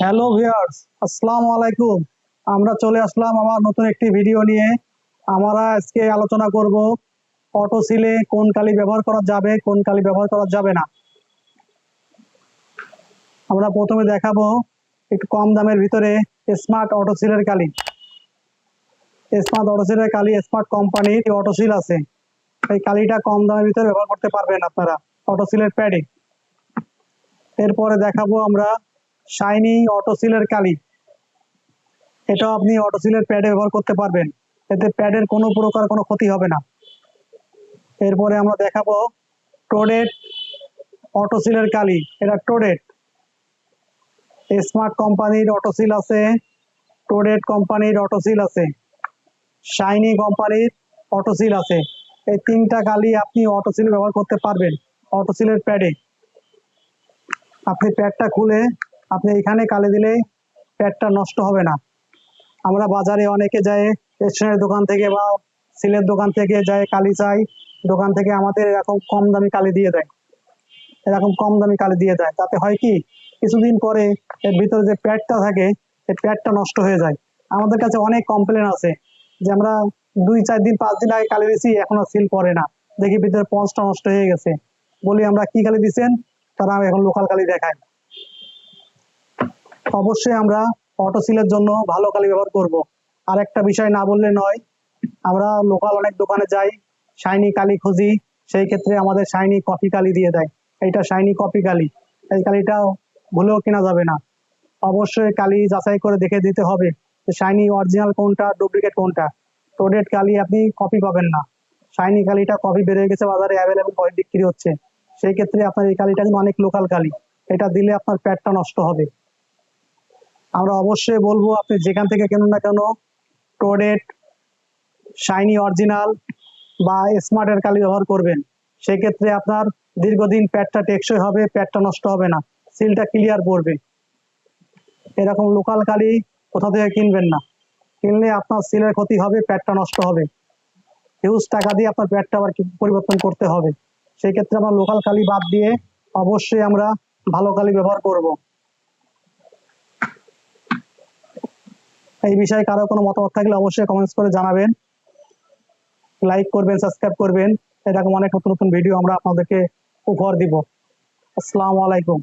Hello viewers আসসালামু আলাইকুম আমরা চলে আসলাম আমার নতুন একটি ভিডিও নিয়ে। আমরা আজকে আলোচনা করব অটো সিলে কোন কালি ব্যবহার করা যাবে, কোন কালি ব্যবহার করা যাবে না। আমরা প্রথমে দেখাবো একটু কম দামের ভিতরে স্মার্ট অটো সিলের কালি। স্মার্ট অটো সিলের কালি স্মার্ট কোম্পানির অটো সিল আছে। এই কালিটা কম দামের ভিতরে ব্যবহার করতে পারবেন আপনারা অটো সিলের প্যাডে এরপরে দেখাবো আমরা শাইনি অটো সিলের কালি। এটাও আপনি অটো সিলের প্যাডে ব্যবহার করতে পারবেন। এতে প্যাডের কোনো প্রকার কোনো ক্ষতি হবে না। এরপরে আমরা দেখাবো টোডেট অটো সিলের কালি। এটা টোডেট স্মার্ট কোম্পানির অটো সিল আছে। টোডেট কোম্পানির অটো সিল আছে। শাইনি কোম্পানির অটো সিল আছে। এই তিনটা কালি আপনি অটো সিল ব্যবহার করতে পারবেন। অটো সিলের প্যাডে আপনি প্যাডটা খুলে আপনি এখানে কালি দিলে প্যাডটা নষ্ট হবে না। আমরা বাজারে অনেকে যায়, স্টেশনের দোকান থেকে বা সিলের দোকান থেকে যায়, কালি চাই, দোকান থেকে আমাদের এরকম কম দামি কালি দিয়ে দেয়। এরকম কম দামি কালি দিয়ে দেয়। তাতে হয় কি, কিছুদিন পরে এর ভিতরে যে প্যাডটা থাকে এই প্যাডটা নষ্ট হয়ে যায়। আমাদের কাছে অনেক কমপ্লেন আছে যে আমরা দুই, চার দিন, পাঁচ দিন আগে কালি দিছি এখনও সিল পড়ে না। দেখি ভিতরে পঞ্চটা নষ্ট হয়ে গেছে। বলি, আমরা কি কালি দিচ্ছেন তারা এখন লোকাল কালি দেখায়। অবশ্যই আমরা অটো সিলের জন্য ভালো কালি ব্যবহার করব। আর একটা বিষয় না বললে নয়, আমরা লোকাল অনেক দোকানে যাই শাইনি কালি খুঁজি, সেই ক্ষেত্রে আমাদের শাইনি কপি কালি দিয়ে দেয়। এইটা শাইনি কপি কালি। এই কালিটা ভুলেও কেনা যাবে না। অবশ্যই কালি যাচাই করে দেখে দিতে হবে শাইনি অরিজিনাল কোনটা ডুপ্লিকেট কোনটা। টোডেট কালি আপনি কপি পাবেন না। শাইনি কালিটা কপি হয়ে গেছে বাজারে অ্যাভেলেবেল কপি বিক্রি হচ্ছে। সেই ক্ষেত্রে আপনার এই কালিটা কিন্তু অনেক লোকাল কালি। এটা দিলে আপনার প্যাডটা নষ্ট হবে। আমরা অবশ্যই বলব আপনি যেখান থেকে কেনুন না কেন টোডেট শাইনি অরিজিনাল বা স্মার্টের কালি ব্যবহার করবেন। সেক্ষেত্রে আপনার দীর্ঘদিন প্যাডটা টেকসই হবে প্যাডটা নষ্ট হবে না। সিলটা ক্লিয়ার পড়বে। এরকম লোকাল কালি কোথা থেকে কিনবেন না। কিনলে আপনার সিলের ক্ষতি হবে প্যাডটা নষ্ট হবে। হিউজ টাকা দিয়ে আপনার প্যাডটা আবার পরিবর্তন করতে হবে। সেই ক্ষেত্রে আমরা লোকাল কালি বাদ দিয়ে অবশ্যই আমরা ভালো কালি ব্যবহার করব। এই বিষয়ে কারও কোনো মতামত থাকলে অবশ্যই কমেন্টস করে জানাবেন। লাইক করবেন সাবস্ক্রাইব করবেন। এরকম অনেক নতুন নতুন ভিডিও আমরা আপনাদেরকে উপহার দিব। আসসালামু আলাইকুম।